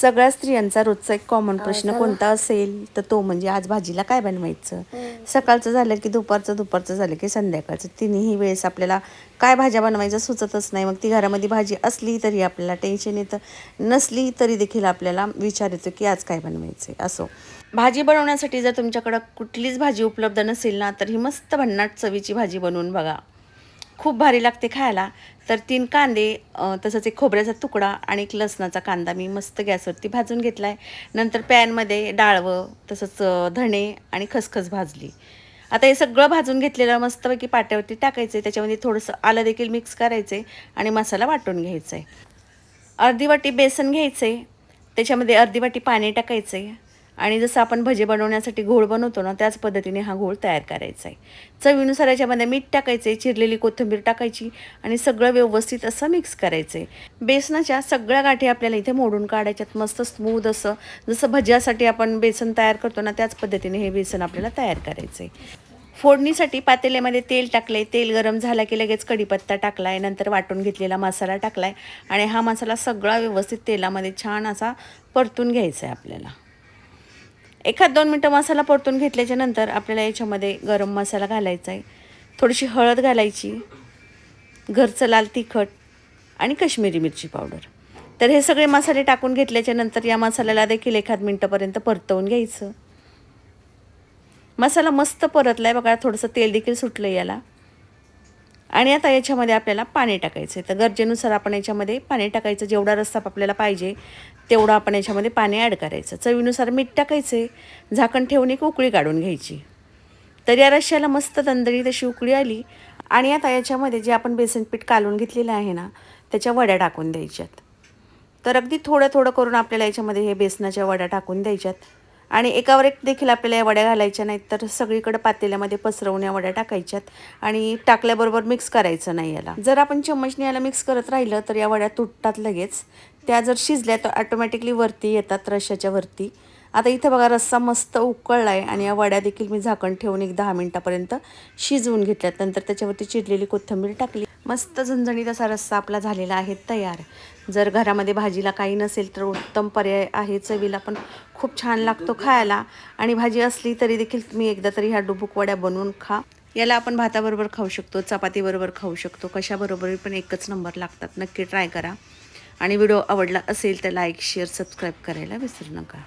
सगळ्या स्त्रियांचा रोजचा एक कॉमन प्रश्न कोणता असेल तर तो म्हणजे आज भाजीला काय बनवायचं? सकाळचं झालं की दुपारचं दुपारचं झालं की संध्याकाळचं. तिन्ही वेळेस आपल्याला काय भाज्या बनवायचं सुचतच नाही. मग ती घरामध्ये भाजी असली तरी आपल्याला टेन्शन येतं. नसली तरी देखील आपल्याला विचार येतो की आज काय बनवायचं असो. भाजी बनवण्यासाठी जर तुमच्याकडं कुठलीच भाजी उपलब्ध नसेल ना तर ही मस्त भन्नाट चवीची भाजी बनवून बघा. खूप भारी लागते खायला. तर तीन कांदे तसंच एक खोबऱ्याचा तुकडा आणि एक लसणाचा कांदा मी मस्त गॅसवरती भाजून घेतला आहे नंतर पॅनमध्ये डाळवं तसंच धणे आणि खसखस भाजली. आता हे सगळं भाजून घेतलेलं मस्तपैकी पाट्यावरती टाकायचं आहे त्याच्यामध्ये थोडंसं आलं देखील मिक्स करायचं आहे आणि मसाला वाटून घ्यायचा आहे अर्धी वाटी बेसन घ्यायचं आहे त्याच्यामध्ये अर्धी वाटी पाणी टाकायचं आहे आणि जसं आपण भजे बनवण्यासाठी घोळ बनवतो ना त्याच पद्धतीने हा घोळ तयार करायचा आहे. चवीनुसार याच्यामध्ये मीठ टाकायचं आहे चिरलेली कोथिंबीर टाकायची आणि सगळं व्यवस्थित असं मिक्स करायचं आहे बेसनाच्या सगळ्या गाठी आपल्याला इथे मोडून काढायच्यात मस्त स्मूद असं. जसं भज्यासाठी आपण बेसन तयार करतो ना त्याच पद्धतीने हे बेसन आपल्याला तयार करायचं आहे फोडणीसाठी पातेल्यामध्ये तेल टाकले तेल गरम झाला की लगेच कढीपत्ता टाकला आहे नंतर वाटून घेतलेला मसाला टाकला आहे आणि हा मसाला सगळा व्यवस्थित तेलामध्ये छान असा परतून घ्यायचा आहे आपल्याला. एखाद दोन मिनटं मसाला परतून घेतल्याच्या नंतर आपल्याला याच्यामध्ये गरम मसाला घालायचा आहे. थोडीशी हळद घालायची घरचं लाल तिखट आणि काश्मीरी मिरची पावडर. तर हे सगळे मसाले टाकून घेतल्याच्या नंतर या मसाल्याला देखील एखाद मिनटापर्यंत परतवून घ्यायचं. मसाला मस्त परतला आहे बघा थोडंसं तेल देखील सुटलं याला. आणि आता याच्यामध्ये आपल्याला पाणी टाकायचं आहे तर गरजेनुसार आपण याच्यामध्ये पाणी टाकायचं. जेवढा रस्सा आपल्याला पाहिजे तेवढं आपण याच्यामध्ये पाणी ॲड करायचं. चवीनुसार मीठ टाकायचं आहे झाकण ठेवून एक उकळी काढून घ्यायची. तर या रश्श्याला मस्त दंदरी तशी उकळी आली आणि आता याच्यामध्ये जे आपण बेसन पीठ कालून घेतलेलं आहे ना त्याच्या वड्या टाकून द्यायच्यात. तर अगदी थोडं थोडं करून आपल्याला याच्यामध्ये हे बेसनाच्या वड्या टाकून द्यायच्यात. आणि एकावर एक देखील आपल्याला या वड्या घालायच्या नाहीत तर सगळीकडे पातेल्यामध्ये पसरवून या वड्या टाकायच्यात आणि टाकल्याबरोबर मिक्स करायचं नाही याला. जर आपण चम्मचने याला मिक्स करत राहिलं तर या वड्या तुटतात लगेच. त्या जर शिजल्या तर ऑटोमॅटिकली वरती येतात रश्याच्या वरती. आता इथं बघा रस्सा मस्त उकळला आहे आणि या वड्या देखील मी झाकण ठेवून एक दहा मिनटापर्यंत शिजवून घेतल्यात. नंतर त्याच्यावरती चिरलेली कोथिंबीर टाकली. मस्त झणझणीत असा रस्सा आपला झालेला आहे तयार. जर घरामध्ये भाजीला काही नसेल तर उत्तम पर्याय आहे चवीला पण खूप छान लागतो खायला. आणि भाजी असली तरी देखील तुम्ही एकदा तरी ह्या डुबुक वड्या बनवून खा. याला आपण भाताबरोबर खाऊ शकतो चपातीबरोबर खाऊ शकतो कशाबरोबर पण एकच नंबर लागतात. नक्की ट्राय करा. आणि व्हिडिओ आवडला असेल तर लाईक शेअर सबस्क्राईब करायला विसरू नका.